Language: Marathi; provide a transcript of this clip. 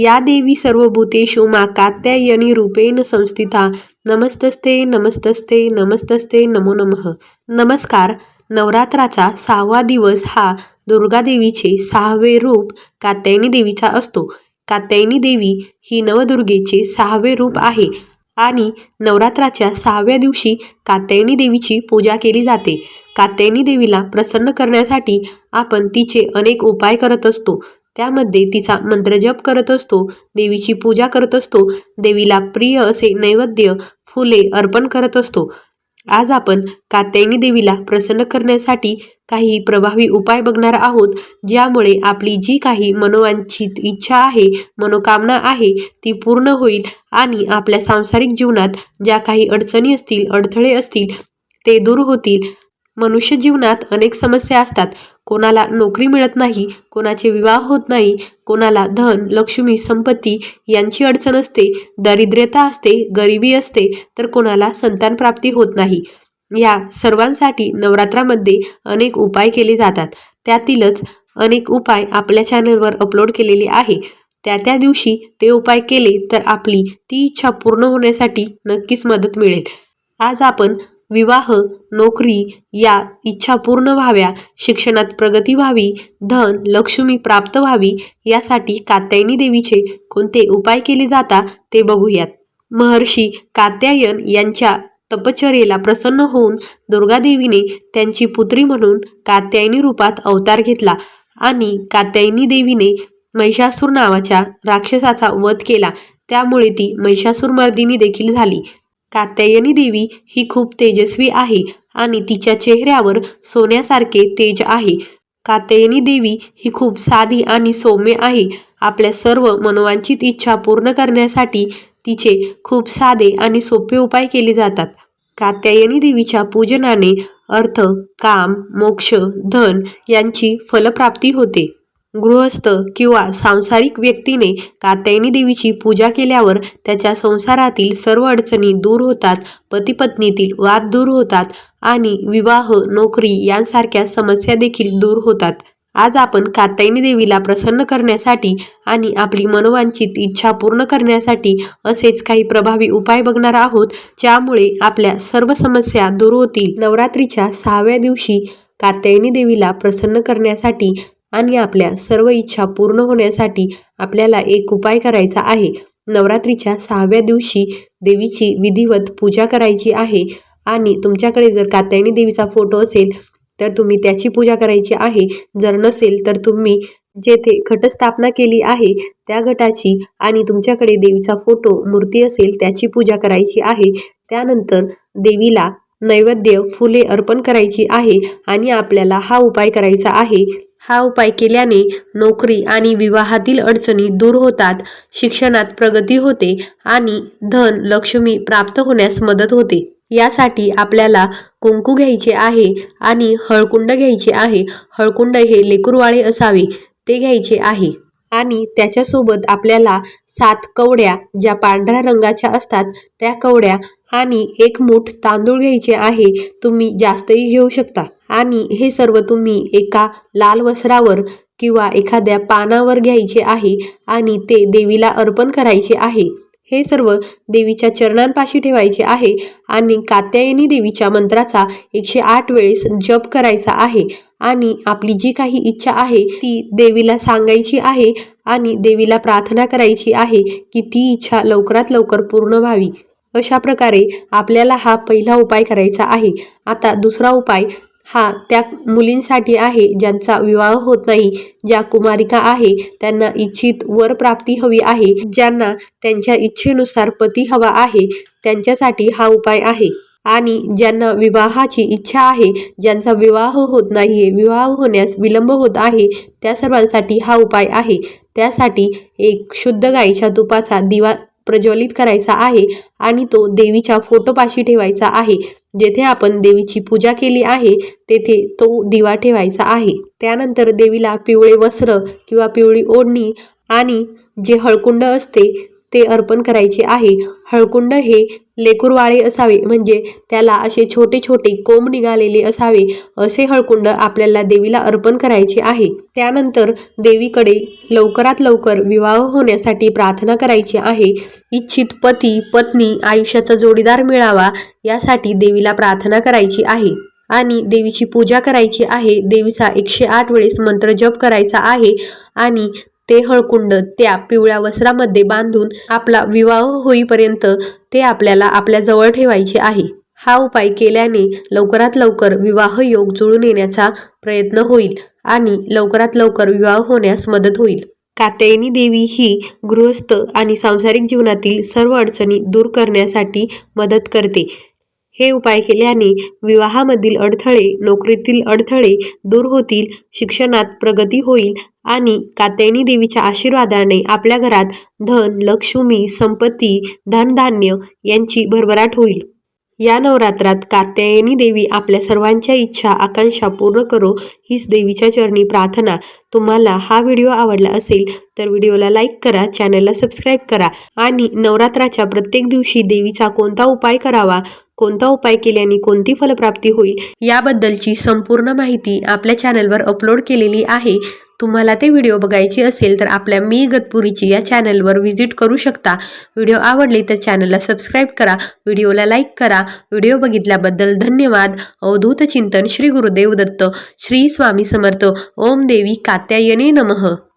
या देवी सर्वभूतेषु मा कात्यायनी रूपेण संस्थिता। नमस्तस्ते नमस्तस्ते नमस्तस्ते नमो नमः। नमस्कार नवरात्राचा सहावा दिवस हा दुर्गादेवीचे सहावे रूप कात्यायनी देवीचा असतो. कात्यायनी देवी ही नवदुर्गेचे सहावे रूप आहे आणि नवरात्राच्या सहाव्या दिवशी कात्यायनी देवीची पूजा केली जाते. कात्यायनी देवीला प्रसन्न करण्यासाठी आपण तिचे अनेक उपाय करत असतो. त्यामध्ये तिचा मंत्रजप करत असतो देवीची पूजा करत असतो देवीला प्रिय असे नैवेद्य फुले अर्पण करत असतो. आज आपण कात्यायनी देवीला प्रसन्न करण्यासाठी काही प्रभावी उपाय बघणार आहोत ज्यामुळे आपली जी काही मनोवांछित इच्छा आहे मनोकामना आहे ती पूर्ण होईल आणि आपल्या सांसारिक जीवनात ज्या काही अडचणी असतील अडथळे असतील ते दूर होतील. मनुष्य जीवनात अनेक समस्या असतात. कोणाला नोकरी मिळत नाही कोणाचे विवाह होत नाही कोणाला धन लक्ष्मी संपत्ती यांची अडचण असते दारिद्र्यता असते गरिबी असते तर कोणाला संतान प्राप्ती होत नाही. या सर्वांसाठी नवरात्रामध्ये अनेक उपाय केले जातात. त्यातीलच अनेक उपाय आपल्या चॅनलवर अपलोड केलेले आहे. त्या त्या दिवशी ते उपाय केले तर आपली ती इच्छा पूर्ण होण्यासाठी नक्कीच मदत मिळेल. आज आपण विवाह नोकरी या इच्छा पूर्ण व्हाव्या शिक्षणात प्रगती व्हावी धन लक्ष्मी प्राप्त व्हावी यासाठी कात्यायनी देवीचे कोणते उपाय केले जातात ते बघूयात. महर्षी कात्यायन यांच्या तपश्चर्येला प्रसन्न होऊन दुर्गादेवीने त्यांची पुत्री म्हणून कात्यायनी रूपात अवतार घेतला आणि कात्यायनी देवीने महिषासूर नावाच्या राक्षसाचा वध केला. त्यामुळे ती महिषासूर मर्दिनी देखील झाली. कात्यायनी देवी ही खूप तेजस्वी आहे आणि तिच्या चेहऱ्यावर सोन्यासारखे तेज आहे. कात्यायनी देवी ही खूप साधी आणि सौम्य आहे. आपल्या सर्व मनोवांछित इच्छा पूर्ण करण्यासाठी तिचे खूप साधे आणि सोपे उपाय केले जातात. कात्यायनी देवीच्या पूजनाने अर्थ काम मोक्ष धन यांची फलप्राप्ती होते. गृहस्थ किंवा सांसारिक व्यक्तीने कात्यायनी देवीची पूजा केल्यावर त्याच्या संसारातील सर्व अडचणी दूर होतात पतीपत्नीतील वाद दूर होतात आणि विवाह नोकरी यांसारख्या समस्या देखील दूर होतात. आज आपण कात्यायनी देवीला प्रसन्न करण्यासाठी आणि आपली मनोवांछित इच्छा पूर्ण करण्यासाठी असेच काही प्रभावी उपाय बघणार आहोत ज्यामुळे आपल्या सर्व समस्या दूर होतील. नवरात्रीच्या सहाव्या दिवशी कात्यायनी देवीला प्रसन्न करण्यासाठी आणि आपल्या सर्व इच्छा पूर्ण होण्यासाठी आपल्याला एक उपाय करायचा आहे. नवरात्रीच्या सहाव्या दिवशी देवीची विधिवत पूजा करायची आहे आणि तुमच्याकडे जर कात्यायनी देवीचा फोटो असेल तर तुम्ही त्याची पूजा करायची आहे. जर नसेल तर तुम्ही जेथे घटस्थापना केली आहे त्या घटाची आणि तुमच्याकडे देवीचा फोटो मूर्ती असेल त्याची पूजा करायची आहे. त्यानंतर देवीला नैवेद्य फुले अर्पण करायची आहे आणि आपल्याला हा उपाय करायचा आहे. हा उपाय केल्याने नोकरी आणि विवाहातील अडचणी दूर होतात शिक्षणात प्रगती होते आणि धन लक्ष्मी प्राप्त होण्यास मदत होते. यासाठी आपल्याला कुंकू घ्यायचे आहे आणि हळकुंड घ्यायचे आहे. हळकुंड हे लेकुरवाळे असावे ते घ्यायचे आहे. आणि त्याच्यासोबत आपल्याला सात कवड्या ज्या पांढऱ्या रंगाच्या असतात त्या कवड्या आणि एक मूठ तांदूळ घ्यायचे आहे तुम्ही जास्तही घेऊ शकता. आणि हे सर्व तुम्ही एका लाल वस्त्रावर किंवा एखाद्या पानावर घ्यायचे आहे आणि ते देवीला अर्पण करायचे आहे. हे सर्व देवीच्या चरणांपाशी ठेवायचे आहे आणि कात्यायनी देवीच्या मंत्राचा एकशे आठ वेळेस जप करायचा आहे आणि आपली जी काही इच्छा आहे ती देवीला सांगायची आहे आणि देवीला प्रार्थना करायची आहे की ती इच्छा लवकरात लवकर पूर्ण व्हावी. अशा प्रकारे आपल्याला हा पहिला उपाय करायचा आहे. आता दुसरा उपाय हा त्या मुलींसाठी आहे ज्यांचा विवाह होत नाही ज्या कुमारिका आहे त्यांना इच्छित वर प्राप्ती हवी आहे ज्यांना त्यांच्या इच्छेनुसार पती हवा आहे त्यांच्यासाठी हा उपाय आहे. आणि ज्यांना विवाहाची इच्छा आहे ज्यांचा विवाह होत नाहीये विवाह होण्यास विलंब होत आहे त्या सर्वांसाठी हा उपाय आहे. त्यासाठी एक शुद्ध गाईच्या तुपाचा दिवा प्रज्वलित करायचा आहे आणि तो देवीच्या फोटोपाशी ठेवायचा आहे. जेथे आपण देवीची पूजा केली आहे तेथे तो दिवा ठेवायचा आहे. त्यानंतर देवीला पिवळे वस्त्र किंवा पिवळी ओढणी आणि जे हळकुंड असते ते अर्पण करायचे आहे. हळकुंड हे लेकुरवाळे असावे म्हणजे त्याला असे छोटे छोटे कोंब निघालेले असावे असे हळकुंड आपल्याला देवीला अर्पण करायचे आहे. त्यानंतर देवीकडे लवकरात लवकर विवाह होण्यासाठी प्रार्थना करायची आहे. इच्छित पती पत्नी आयुष्याचा जोडीदार मिळावा यासाठी देवीला प्रार्थना करायची आहे. आणि देवीची पूजा करायची आहे. देवीचा एकशे आठ वेळेस मंत्र जप करायचा आहे. आणि ते हळकुंड त्या पिवळ्या वस्त्रामध्ये बांधून आपला विवाह होईपर्यंत ते आपल्याला आपल्या जवळ ठेवायचे आहे. हा उपाय केल्याने लवकरात लवकर विवाह योग जुळून येण्याचा प्रयत्न होईल आणि लवकरात लवकर विवाह होण्यास मदत होईल. कात्यायनी देवी ही गृहस्थ आणि सांसारिक जीवनातील सर्व अडचणी दूर करण्यासाठी मदत करते. हे उपाय केल्याने विवाहामधील अडथळे नोकरीतील अडथळे दूर होतील शिक्षणात प्रगती होईल आणि कात्यायनी देवीच्या आशीर्वादाने आपल्या घरात धन लक्ष्मी संपत्ती धनधान्य यांची भरभराट होईल. या नवरात्रात कात्यायनी देवी आपल्या सर्वांच्या इच्छा आकांक्षा पूर्ण करो हीच देवीच्या चरणी प्रार्थना. तुम्हाला हा व्हिडिओ आवडला असेल तर व्हिडिओला लाईक करा चॅनलला सबस्क्राईब करा आणि नवरात्राच्या प्रत्येक दिवशी देवीचा कोणता उपाय करावा कोणता उपाय केल्याने कोणती फलप्राप्ती होईल याबद्दलची संपूर्ण माहिती आपल्या चॅनलवर अपलोड केलेली आहे. तुम्हाला ते व्हिडिओ बघायचे असेल तर आपल्या मी गतपुरीची या चॅनलवर व्हिजिट करू शकता. व्हिडिओ आवडले तर चॅनलला सबस्क्राईब करा व्हिडिओला लाईक करा. व्हिडिओ बघितल्याबद्दल धन्यवाद. अवधूत चिंतन श्री गुरुदेव दत्त. श्री स्वामी समर्थ. ओम देवी कात्यायने नमः.